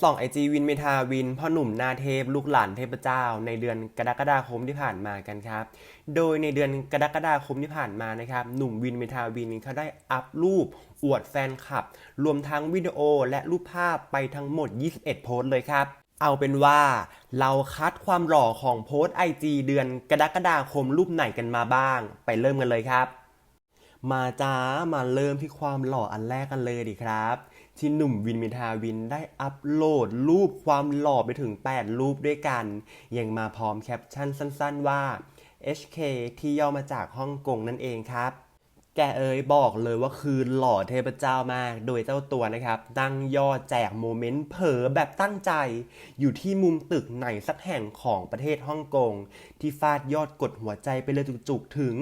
ส่องไอจีวินเมทาวินพ่อหนุ่มนาเทพลูกหลานเทพเจ้า ในเดือนกรกฎาคมที่ผ่านมากันครับ โดยในเดือนกรกฎาคมที่ผ่านมานะครับหนุ่มวินเมทาวินเขาได้อัพรูปอวดแฟนคลับ รวมทั้งวิดีโอและรูปภาพไปทั้งหมด 21 โพสต์เลยครับเอาเป็นว่าเราคัดความหล่อของโพสต์ไอจีเดือนกรกฎาคมรูปไหนกันมาบ้าง ไปเริ่มกันเลยครับ มาจ้ามาเริ่มที่ความหล่ออันแรกกันเลยดีครับ ที่หนุ่มวินเมทาวินได้อัปโหลดรูปความหล่อไปถึง 8 รูปด้วยกัน ยังมาพร้อมแคปชั่นสั้นๆว่า HK ที่ย่อมาจากฮ่องกงนั่นเองครับ แกเอ๋ยบอกเลยว่าคือหล่อเทพเจ้ามาก โดยเจ้าตัวนะครับ ตั้งยอดแจกโมเมนต์เผลอแบบตั้งใจ อยู่ที่มุมตึกไหนสักแห่งของประเทศฮ่องกง ที่ฟาดยอดกดหัวใจไปเลยจุกๆถึง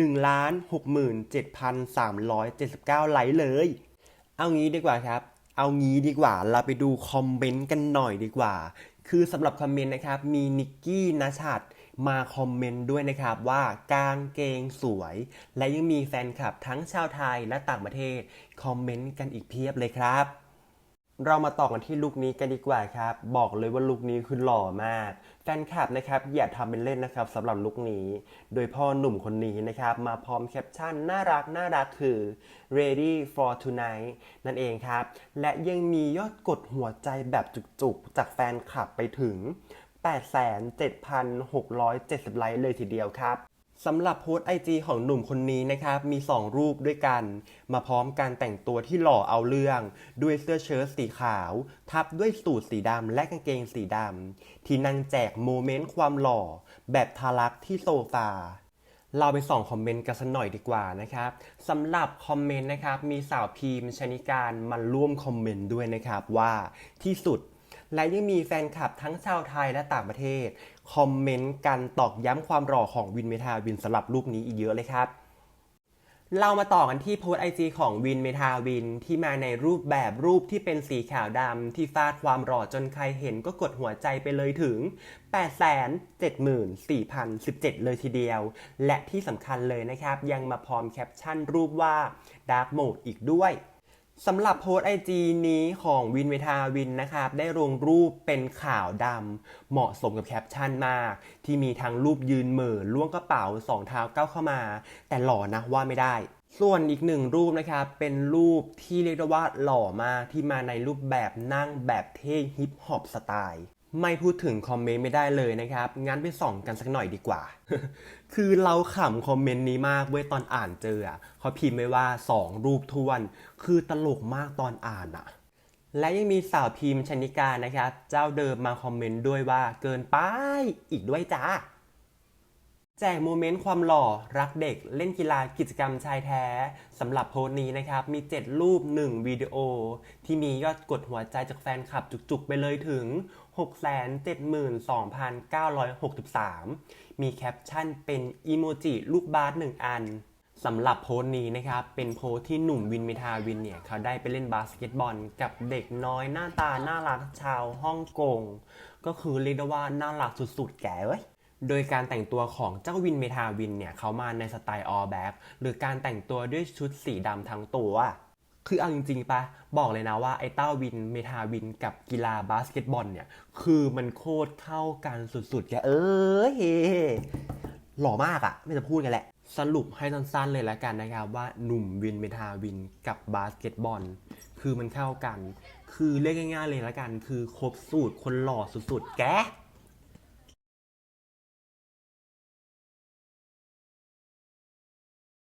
1,67,379 ไลค์เลย เอางี้ดีกว่าครับ เอางี้ดีกว่า เราไปดูคอมเมนต์กันหน่อยดีกว่า คือสำหรับคอมเมนต์นะครับ มีนิกกี้นะชัดมาคอมเมนต์ด้วยนะครับว่ากางเกงสวย และยังมีแฟนคลับทั้งชาวไทยและต่างประเทศ คอมเมนต์กันอีกเพียบเลยครับ เรามาต่อกันที่ลุคนี้กันดีกว่าครับ บอกเลยว่าลุคนี้คือหล่อมาก แฟนคลับนะครับอย่าทำเป็นเล่นนะครับสำหรับลุคนี้ โดยพ่อหนุ่มคนนี้นะครับ มาพร้อมแคปชั่นน่ารักน่ารักคือ ready for tonight นั่นเองครับ และยังมียอดกดหัวใจแบบจุกๆ จากแฟนคลับไปถึง 87,670 ไลค์เลยทีเดียวครับ สำหรับโพสต์ไอจีของหนุ่มคนนี้นะครับ มี 2 รูปด้วยกัน มาพร้อมการแต่งตัวที่หล่อเอาเรื่อง ด้วยเสื้อเชิ้ตสีขาว ทับด้วยสูทสีดำและกางเกงสีดำ ที่นั่งแจกโมเมนต์ความหล่อ แบบทารักที่โซฟาเราไปส่องคอมเมนต์กันสักหน่อยดีกว่านะครับสำหรับคอมเมนต์นะครับ มีสาวพีมชนิการมาร่วมคอมเมนต์ด้วยนะครับว่าที่สุด และยังมีแฟนคลับทั้งชาวไทยและต่างประเทศ คอมเมนต์กันตอกย้ำความหล่อของวินเมทาวินสำหรับรูปนี้อีกเยอะเลยครับเรามาต่อกันที่โพสไอจีของวินเมทาวินที่มาในรูปแบบรูปที่เป็นสีขาวดำที่ฟาดความหล่อจนใครเห็นก็กดหัวใจไปเลยถึง 874,017 เลยทีเดียว และที่สำคัญเลยนะครับ ยังมาพร้อมแคปชั่นรูปว่า Dark Mode อีกด้วย สำหรับโพสไอจีนี้ของวินเวทาวินนะครับ ได้ลงรูปเป็นขาวดำเหมาะสมกับแคปชั่นมาก ที่มีทั้งรูปยืนเหม่อล่วงกระเป๋าสองเท้าก้าวเข้ามา แต่หล่อนะว่าไม่ได้ ส่วนอีกหนึ่งรูปนะครับ เป็นรูปที่เรียกได้ว่าหล่อมากที่มาในรูปแบบนั่งแบบเท่ฮิปฮอปสไตล์ ไม่พูดถึงคอมเมนต์ไม่ได้เลยนะครับ งั้นไปส่องกันสักหน่อยดีกว่า คือเราขำคอมเมนต์นี้มากเว้ยตอนอ่านเจออะเขาพิมพ์ไว้ว่า 2 รูปทวน คือตลกมากตอนอ่านอะและยังมีสาวพิมพ์ชนิกานะครับ เจ้าเดิมมาคอมเมนต์ด้วยว่าเกินไปอีกด้วยจ้า แจกโมเมนต์ความหล่อรักเด็กเล่นกีฬากิจกรรมชายแท้สำหรับโพสต์นี้นะครับ มี 7 รูป 1 วิดีโอ ที่มียอดกดหัวใจจากแฟนคลับจุกๆ ไปเลยถึง 672,963 มีแคปชั่นเป็นอีโมจิลูกบาสหนึ่งอันสำหรับโพสต์นี้นะครับ เป็นโพสต์ที่หนุ่มวินเมทาวินเนี่ย เขาได้ไปเล่นบาสเกตบอลกับเด็กน้อยหน้าตา น่ารักชาวฮ่องกง ก็คือเรียกได้ว่าน่ารักสุดๆ แกเว้ย โดยการแต่งตัวของเจ้าวินเมทาวินเนี่ยเขามาในสไตล์ all black หรือการแต่งตัวด้วยชุดสีดำทั้งตัว คือเอาจริงๆปะบอกเลยนะว่าไอ้เต้าวินเมทาวินกับกีฬาบาสเกตบอลเนี่ย คือมันโคตรเข้ากันสุดๆแกเอ้ยหล่อมากอะไม่จะพูดกันแหละ สรุปให้สั้นๆเลยละกันนะครับว่าหนุ่มวินเมทาวินกับบาสเกตบอลคือมันเข้ากัน คือเรียกง่ายๆเลยละกัน คือครบสูตรคนหล่อสุดๆ แก